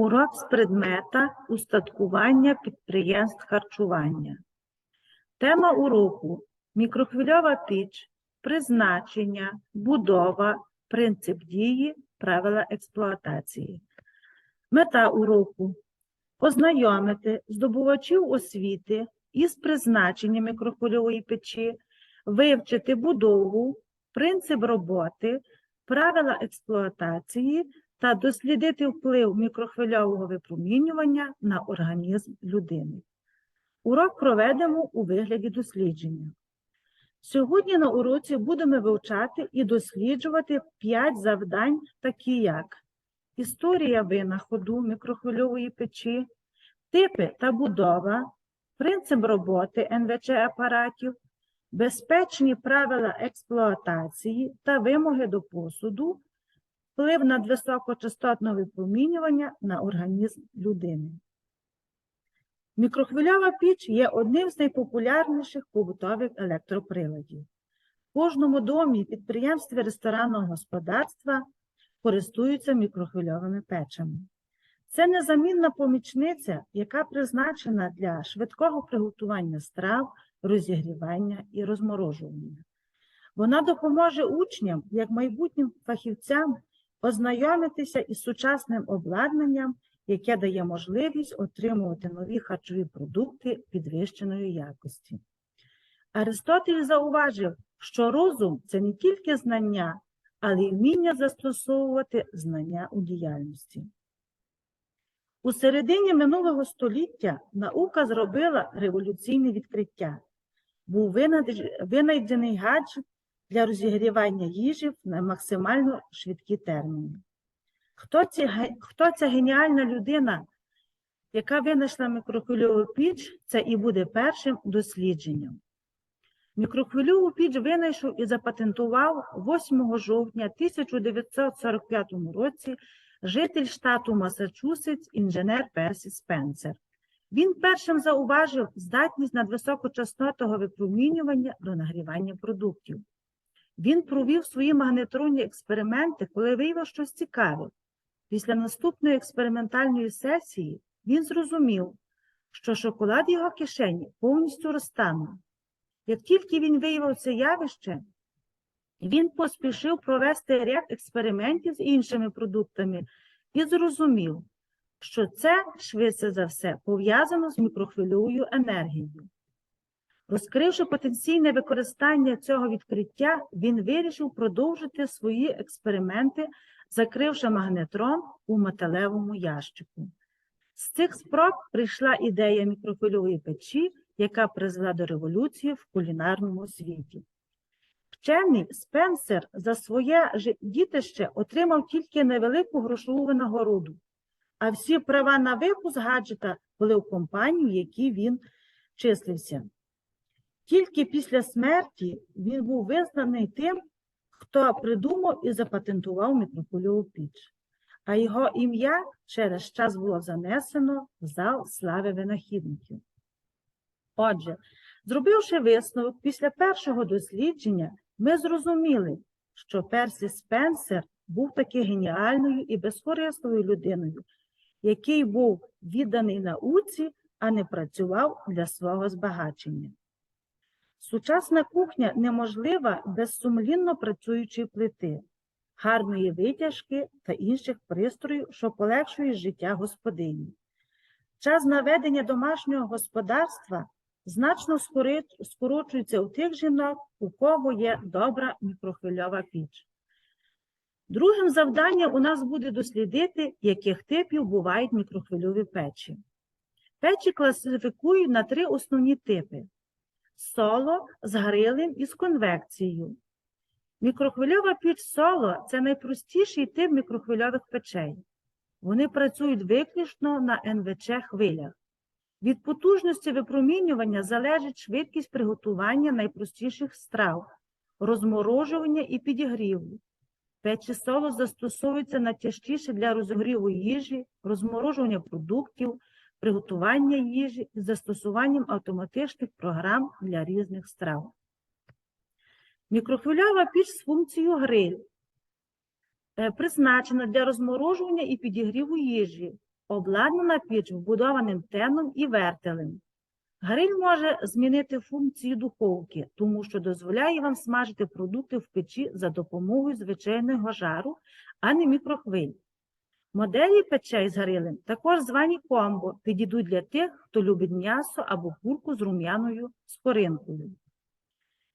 Урок з предмета устаткування підприємств харчування. Тема уроку мікрохвильова піч, призначення, будова, принцип дії, правила експлуатації. Мета уроку ознайомити здобувачів освіти із призначенням мікрохвильової печі, вивчити будову, принцип роботи, правила експлуатації та дослідити вплив мікрохвильового випромінювання на організм людини. Урок проведемо у вигляді дослідження. Сьогодні на уроці будемо вивчати і досліджувати 5 завдань, такі як історія винаходу мікрохвильової печі, типи та будова, принцип роботи НВЧ-апаратів, безпечні правила експлуатації та вимоги до посуду, вплив надвисокочастотного випромінювання на організм людини. Мікрохвильова піч є одним з найпопулярніших побутових електроприладів. В кожному домі і підприємстві ресторанного господарства користуються мікрохвильовими печами. Це незамінна помічниця, яка призначена для швидкого приготування страв, розігрівання і розморожування. Вона допоможе учням, як майбутнім фахівцям, ознайомитися із сучасним обладнанням, яке дає можливість отримувати нові харчові продукти підвищеної якості. Аристотель зауважив, що розум це не тільки знання, але й вміння застосовувати знання у діяльності. У середині минулого століття наука зробила революційне відкриття. Був винайдений гаджет для розігрівання їжі на максимально швидкі терміни. Хто, ці, хто ця геніальна людина, яка винайшла мікрохвильову піч, це і буде першим дослідженням. Мікрохвильову піч винайшов і запатентував 8 жовтня 1945 році житель штату Масачусетс, інженер Персі Спенсер. Він першим зауважив здатність надвисокочастотного випромінювання до нагрівання продуктів. Він провів свої магнетронні експерименти, коли виявив щось цікаве. Після наступної експериментальної сесії він зрозумів, що шоколад його кишені повністю розтанув. Як тільки він виявив це явище, він поспішив провести ряд експериментів з іншими продуктами і зрозумів, що це, швидше за все, пов'язано з мікрохвильовою енергією. Розкривши потенційне використання цього відкриття, він вирішив продовжити свої експерименти, закривши магнетрон у металевому ящику. З цих спроб прийшла ідея мікрохвильової печі, яка призвела до революції в кулінарному світі. Вчений Спенсер за своє дітище отримав тільки невелику грошову винагороду, а всі права на випуск гаджета були у компанії, в якій він числився. Тільки після смерті він був визнаний тим, хто придумав і запатентував мікрохвильову піч, а його ім'я через час було занесено в зал слави винахідників. Отже, зробивши висновок після першого дослідження, ми зрозуміли, що Персі Спенсер був таки геніальною і безкорисною людиною, який був відданий науці, а не працював для свого збагачення. Сучасна кухня неможлива без сумлінно працюючої плити, гарної витяжки та інших пристроїв, що полегшують життя господині. Час наведення домашнього господарства значно скорочується у тих жінок, у кого є добра мікрохвильова піч. Другим завданням у нас буде дослідити, яких типів бувають мікрохвильові печі. Печі класифікують на три основні типи: соло з грилем і з конвекцією. Мікрохвильова піч соло це найпростіший тип мікрохвильових печей. Вони працюють виключно на НВЧ хвилях. Від потужності випромінювання залежить швидкість приготування найпростіших страв, розморожування і підігріву. Печі соло застосовуються найтяжчіше для розігріву їжі, розморожування продуктів, приготування їжі із застосуванням автоматичних програм для різних страв. Мікрохвильова піч з функцією гриль е, призначена для розморожування і підігріву їжі, Обладнана піч вбудованим теном і вертелем. Гриль може змінити функцію духовки, тому що дозволяє вам смажити продукти в печі за допомогою звичайного жару, а не мікрохвиль. Моделі печей з грилем також звані комбо підійдуть для тих, хто любить м'ясо або курку з рум'яною скоринкою.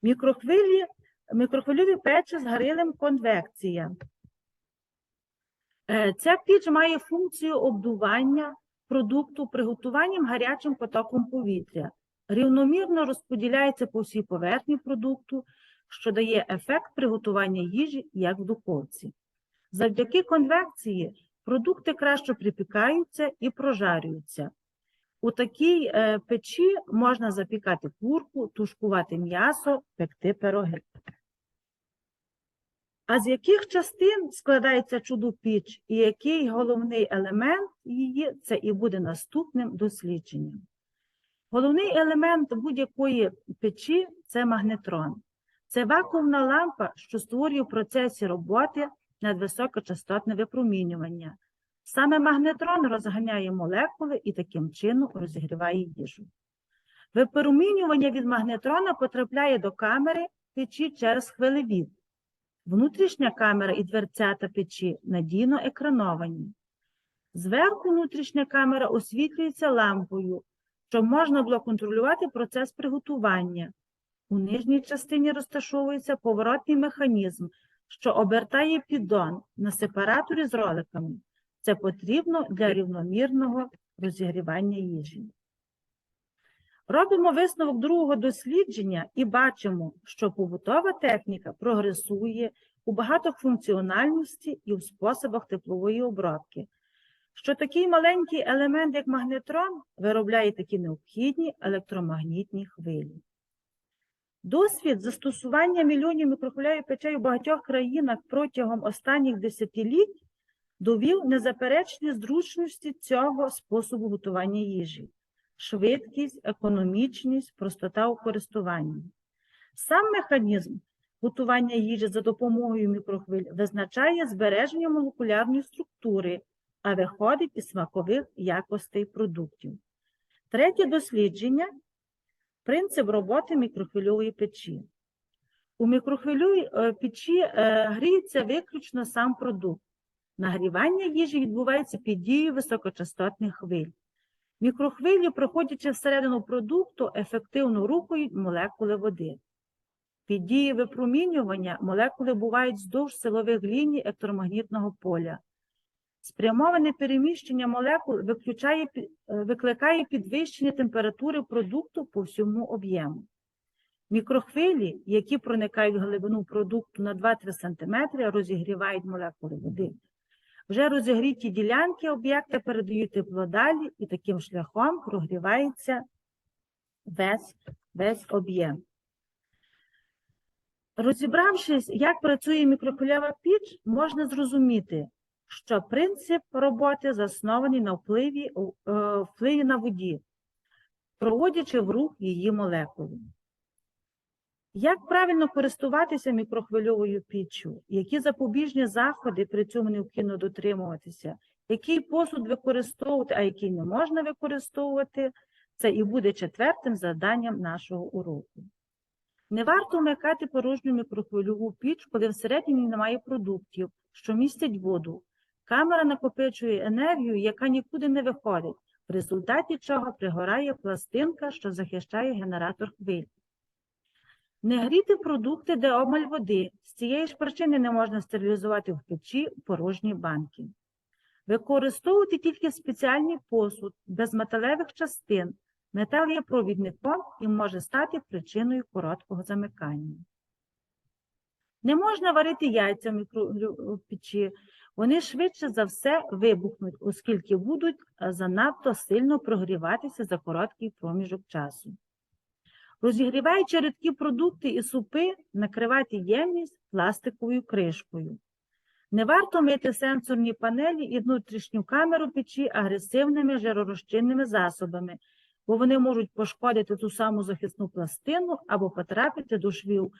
Мікрохвилі, мікрохвильові печі з грилем конвекція. Е, Ця піч має функцію обдування продукту приготуванням гарячим потоком повітря. Рівномірно розподіляється по всій поверхні продукту, що дає ефект приготування їжі, як в духовці. Завдяки конвекції продукти краще припікаються і прожарюються. У такій е, печі можна запікати курку, тушкувати м'ясо, пекти пироги. А з яких частин складається чудо-піч і який головний елемент її, це і буде наступним дослідженням. Головний елемент будь-якої печі це магнетрон. Це вакуумна лампа, що створює в процесі роботи надвисокочастотне випромінювання. Саме магнетрон розганяє молекули і таким чином розігріває їжу. Випромінювання від магнетрона потрапляє до камери печі через хвилевід. Внутрішня камера і дверцята печі надійно екрановані. Зверху внутрішня камера освітлюється лампою, щоб можна було контролювати процес приготування. У нижній частині розташовується поворотний механізм, що обертає піддон на сепараторі з роликами. Це потрібно для рівномірного розігрівання їжі. Робимо висновок другого дослідження і бачимо, що побутова техніка прогресує у багатофункціональності і в способах теплової обробки, що такий маленький елемент, як магнетрон, виробляє такі необхідні електромагнітні хвилі. Досвід застосування мільйонів мікрохвильових печей у багатьох країнах протягом останніх десятиліть довів незаперечні зручності цього способу готування їжі швидкість, економічність, простота у користуванні. Сам механізм готування їжі за допомогою мікрохвиль визначає збереження молекулярної структури, а виходить із смакових якостей продуктів. Третє дослідження принцип роботи мікрохвильової печі. У мікрохвильовій е, печі е, гріється виключно сам продукт. Нагрівання їжі відбувається під дією високочастотних хвиль. Мікрохвилі, проходячи всередину продукту, ефективно рухають молекули води. Під дією випромінювання молекули бувають вздовж силових ліній електромагнітного поля. Спрямоване переміщення молекул виключає, е, викликає підвищення температури продукту по всьому об'єму. Мікрохвилі, які проникають в глибину продукту на 2-3 см, розігрівають молекули води. Вже розігріті ділянки об'єкта передають тепло далі і таким шляхом прогрівається весь, весь об'єм. Розібравшись, як працює мікрохвильова піч, можна зрозуміти, що принцип роботи заснований на впливі, е, впливі на воді, проводячи в рух її молекули. Як правильно користуватися мікрохвильовою піччю? Які запобіжні заходи при цьому необхідно дотримуватися? Який посуд використовувати, а який не можна використовувати? Це і буде четвертим завданням нашого уроку. Не варто вмикати порожню мікрохвильову піч, коли всередині немає продуктів, що містять воду. Камера накопичує енергію, яка нікуди не виходить, в результаті чого пригорає пластинка, що захищає генератор хвиль. Не гріти продукти, де обмаль води. З цієї ж причини не можна стерилізувати в печі порожні банки. Використовувати тільки спеціальний посуд без металевих частин. Метал є провідником і може стати причиною короткого замикання. Не можна варити яйця в мікропечі. Вони швидше за все вибухнуть, оскільки будуть е, занадто сильно прогріватися за короткий проміжок часу. Розігріваючи рідкі продукти і супи, накривати ємність пластиковою кришкою. Не варто мити сенсорні панелі і внутрішню камеру печі агресивними жиророзчинними засобами, бо вони можуть пошкодити ту саму захисну пластину або потрапити до швів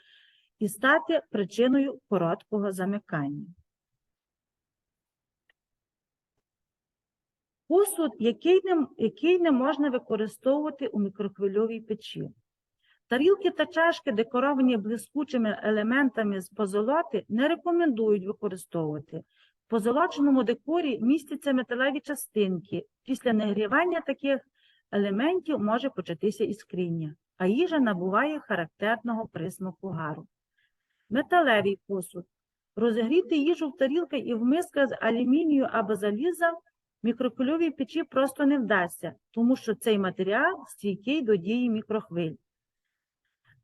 і стати причиною короткого замикання. Посуд, який не, який не можна використовувати у мікрохвильовій печі. Тарілки та чашки, декоровані блискучими елементами з позолоти, не рекомендують використовувати. В позолоченому декорі містяться металеві частинки. Після нагрівання таких елементів може початися іскріння, а їжа набуває характерного присмаку гару. Металевий посуд. Розігріти їжу в тарілках і в мисках з алюмінію або заліза в печі просто не вдасться, тому що цей матеріал стійкий до дії мікрохвиль.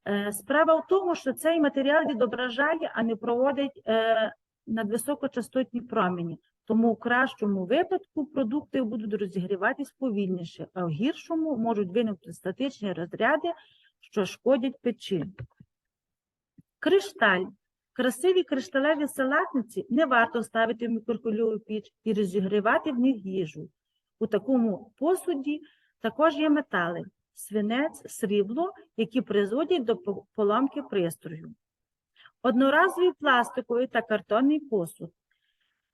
Е, Справа в тому, що цей матеріал відображає, а не проводить е, надвисокочастотні промені. Тому в кращому випадку продукти будуть розігріватись повільніше, а в гіршому можуть виникнути статичні розряди, що шкодять печі. Кришталь. Красиві кришталеві салатниці не варто ставити в мікрохвильову піч і розігрівати в них їжу. У такому посуді також є метали свинець, срібло, які призводять до по- поламки пристрою. Одноразовий пластиковий та картонний посуд.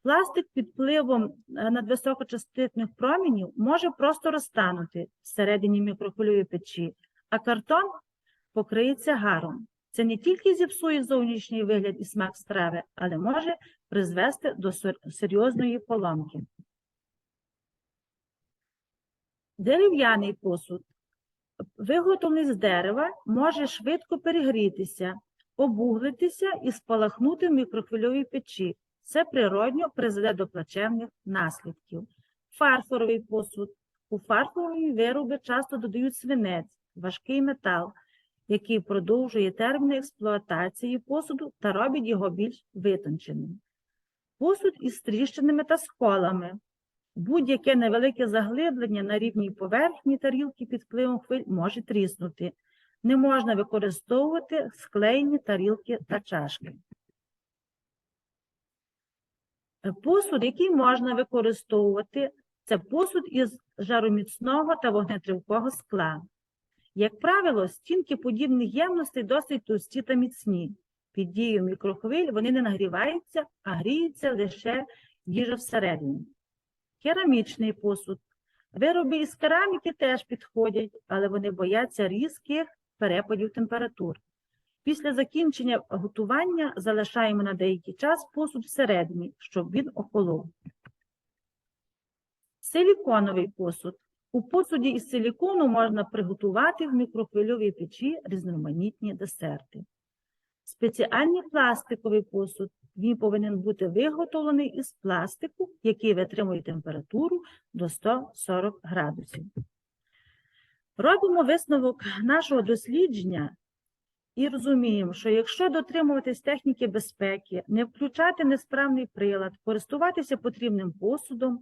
Пластик під впливом е, надвисокочастотних промінів може просто розтанути всередині мікрохвильової печі, а картон покриється гаром. Це не тільки зіпсує зовнішній вигляд і смак страви, але може призвести до серйозної поламки. Дерев'яний посуд, виготовлений з дерева, може швидко перегрітися, обуглитися і спалахнути в мікрохвильовій печі. Це природньо призведе до плачевних наслідків. Фарфоровий посуд. У фарфорові вироби часто додають свинець, важкий метал, який продовжує терміни експлуатації посуду та робить його більш витонченим. Посуд із тріщинами та сколами. Будь-яке невелике заглиблення на рівній поверхні тарілки під впливом хвиль може тріснути. Не можна використовувати склеєні тарілки та чашки. Посуд, який можна використовувати, це посуд із жароміцного та вогнетривкого скла. Як правило, стінки подібних ємностей досить товсті та міцні. Під дією мікрохвиль вони не нагріваються, а гріється лише їжа всередині. Керамічний посуд. Вироби із кераміки теж підходять, але вони бояться різких перепадів температур. Після закінчення готування залишаємо на деякий час посуд всередині, щоб він охолов. Силіконовий посуд. У посуді із силікону можна приготувати в мікрохвильовій печі різноманітні десерти. Спеціальний пластиковий посуд. Він повинен бути виготовлений із пластику, який витримує температуру до 140 градусів. Робимо висновок нашого дослідження і розуміємо, що якщо дотримуватись техніки безпеки, не включати несправний прилад, користуватися потрібним посудом,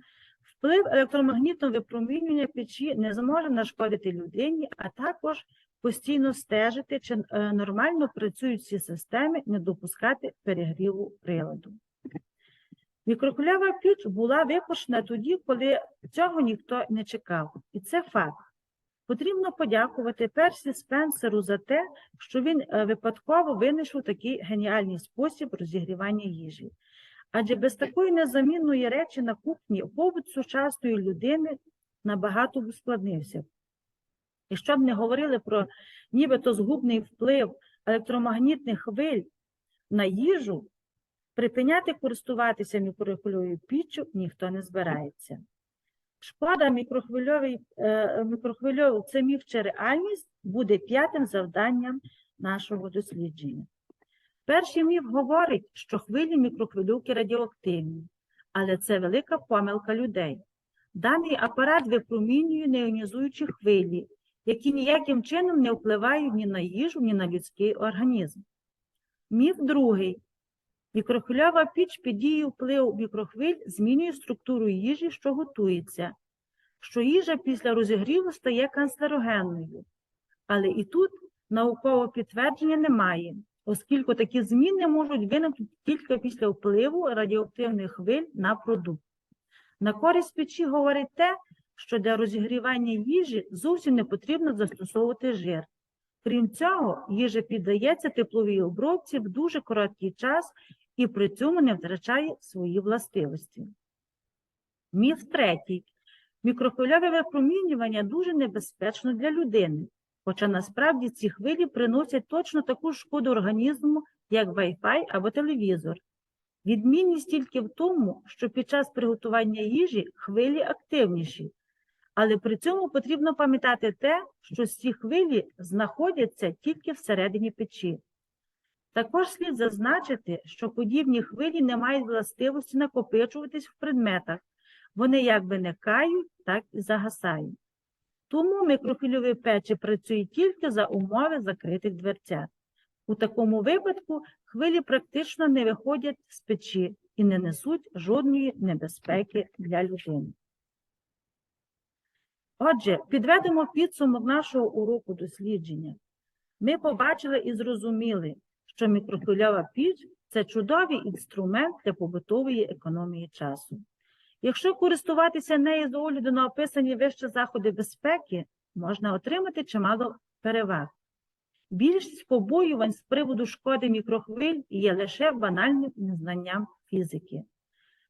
вплив електромагнітного випромінювання печі не зможе нашкодити людині, а також постійно стежити, чи е, нормально працюють всі системи, не допускати перегріву приладу. Мікрохвильова піч була випущена тоді, коли цього ніхто не чекав. І це факт. Потрібно подякувати Персі Спенсеру за те, що він е, випадково винайшов такий геніальний спосіб розігрівання їжі. Адже без такої незамінної речі на кухні побут сучасної людини набагато б ускладнився. І щоб не говорили про нібито згубний вплив електромагнітних хвиль на їжу, припиняти користуватися мікрохвильовою піччю ніхто не збирається. Шкода мікрохвильовий, е, це міф чи реальність буде п'ятим завданням нашого дослідження. Перший міф говорить, що хвилі мікрохвильовки радіоактивні, але це велика помилка людей. Даний апарат випромінює неіонізуючі хвилі, які ніяким чином не впливають ні на їжу, ні на людський організм. Міф другий. Мікрохвильова піч під дією впливу мікрохвиль змінює структуру їжі, що готується, що їжа після розігріву стає канцерогенною. Але і тут наукового підтвердження немає, оскільки такі зміни можуть виникнути тільки після впливу радіоактивних хвиль на продукт. На користь печі говорить те, що для розігрівання їжі зовсім не потрібно застосовувати жир. Крім цього, їжа піддається тепловій обробці в дуже короткий час і при цьому не втрачає свої властивості. Міф третій. Мікрохвильове випромінювання дуже небезпечно для людини, хоча насправді ці хвилі приносять точно таку ж шкоду організму, як Wi-Fi або телевізор. Відмінність тільки в тому, що під час приготування їжі хвилі активніші, але при цьому потрібно пам'ятати те, що ці хвилі знаходяться тільки всередині печі. Також слід зазначити, що подібні хвилі не мають властивості накопичуватись в предметах, вони як виникають, так і загасають. Тому мікрохвильові печі працюють тільки за умови закритих дверцят. У такому випадку хвилі практично не виходять з печі і не несуть жодної небезпеки для людини. Отже, підведемо підсумок нашого уроку дослідження. Ми побачили і зрозуміли, що мікрохвильова піч це чудовий інструмент для побутової економії часу. Якщо користуватися нею з огляду на описані вище заходи безпеки, можна отримати чимало переваг. Більшість побоювань з приводу шкоди мікрохвиль є лише банальним незнанням фізики.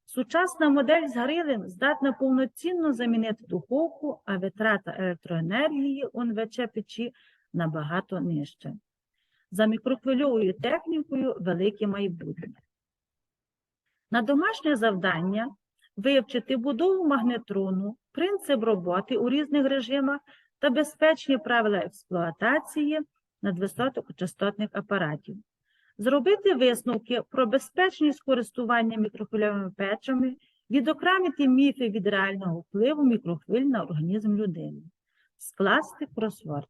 Сучасна модель з грилем здатна повноцінно замінити духовку, а витрата електроенергії у НВЧ печі набагато нижча. За мікрохвильовою технікою велике майбутнє. На домашнє завдання вивчити будову магнетрону, принцип роботи у різних режимах та безпечні правила експлуатації надвисокочастотних апаратів. Зробити висновки про безпечність користування мікрохвильовими печами, відокремити міфи від реального впливу мікрохвиль на організм людини, скласти кросворд.